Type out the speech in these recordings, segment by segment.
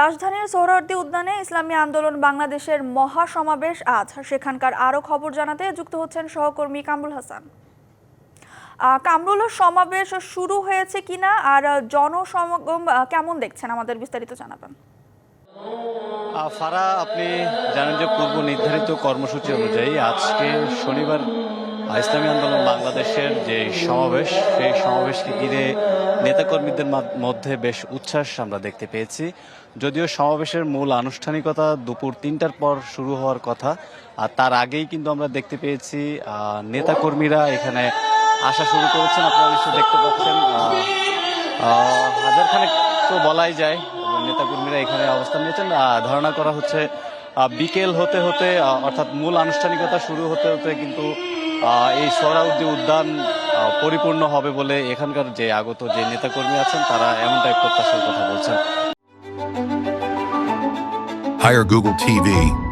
রাজধানীর সোহরাওয়ার্দী উদ্যানে ইসলামী আন্দোলন বাংলাদেশের মহাসমাবেশ আজ। সেখানকার আরও খবর জানাতে যুক্ত হচ্ছেন সহকর্মী কামরুল হাসান। কামরুল, সমাবেশ শুরু হয়েছে কিনা? আর জনসমাগম কেমন দেখছেন? আমাদের বিস্তারিত জানাবেন। ফারা, আপনি জানেন যে পূর্ব নির্ধারিত কর্মসূচি অনুযায়ী আজকে শনিবার ইসলামী আন্দোলন বাংলাদেশের যে সমাবেশ, সেই সমাবেশকে ঘিরে নেতাকর্মীদের মধ্যে বেশ উচ্ছ্বাস আমরা দেখতে পেয়েছি। যদিও সমাবেশের মূল আনুষ্ঠানিকতা দুপুর তিনটার পর শুরু হওয়ার কথা, আর তার আগেই কিন্তু আমরা দেখতে পেয়েছি নেতাকর্মীরা এখানে আসা শুরু করেছেন। আপনারা নিশ্চয়ই দেখতে পাচ্ছেন হাজার খানেক তো বলাই যায়, নেতাকর্মীরা এখানে অবস্থান নিয়েছেন। ধারণা করা হচ্ছে বিকেল হতে হতে অর্থাৎ মূল আনুষ্ঠানিকতা শুরু হতে হতে কিন্তু এই সোহরাউদ্দি উদ্যান পরিপূর্ণ হবে বলে এখানকার যে আগত যে নেতাকর্মী আছেন তারা এমনটাই প্রত্যাশার কথা বলছেন Hire Google TV,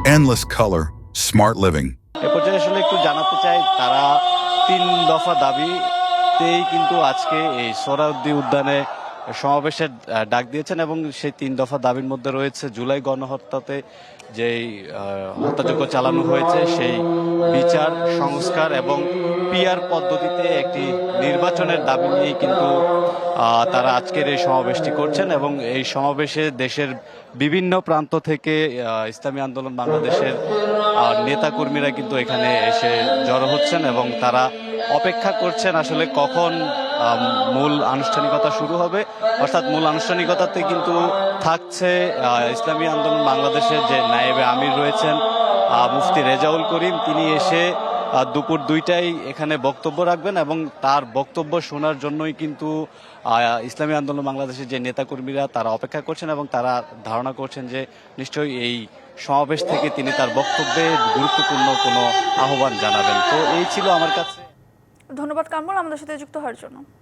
endless color, smart living. এ পর্যায়ে আসলে একটু জানাতে চাই তারা তিন দফা দাবিতেই কিন্তু আজকে এই সোহরাউদ্দি উদ্যানে সমাবেশের ডাক দিয়েছেন এবং সেই তিন দফা দাবির মধ্যে রয়েছে জুলাই গণহত্যাতে যেই হত্যাযজ্ঞ চালানো হয়েছে, সেই বিচার, সংস্কার এবং পিআর পদ্ধতিতে একটি নির্বাচনের দাবি নিয়ে কিন্তু তারা আজকের এই সমাবেশটি করছেন এবং এই সমাবেশে দেশের বিভিন্ন প্রান্ত থেকে ইসলামী আন্দোলন বাংলাদেশের নেতাকর্মীরা কিন্তু এখানে এসে জড়ো হচ্ছেন এবং তারা অপেক্ষা করছেন আসলে কখন মূল আনুষ্ঠানিকতা শুরু হবে। অর্থাৎ মূল আনুষ্ঠানিকতাতে কিন্তু থাকছে ইসলামী আন্দোলন বাংলাদেশের যে নায়েবে আমির রয়েছেন মুফতি রেজাউল করিম। তিনি এসে দুপুর দুইটায় এখানে বক্তব্য রাখবেন এবং তার বক্তব্য শোনার জন্যই কিন্তু ইসলামী আন্দোলন বাংলাদেশের যে নেতাকর্মীরা তারা অপেক্ষা করছেন এবং তারা ধারণা করছেন যে নিশ্চয়ই এই সমাবেশ থেকে তিনি তার বক্তব্যে গুরুত্বপূর্ণ কোনো আহ্বান জানাবেন। তো এই ছিল আমার কাছে। ধন্যবাদ কামরুল আমাদের সাথে যুক্ত হওয়ার জন্য।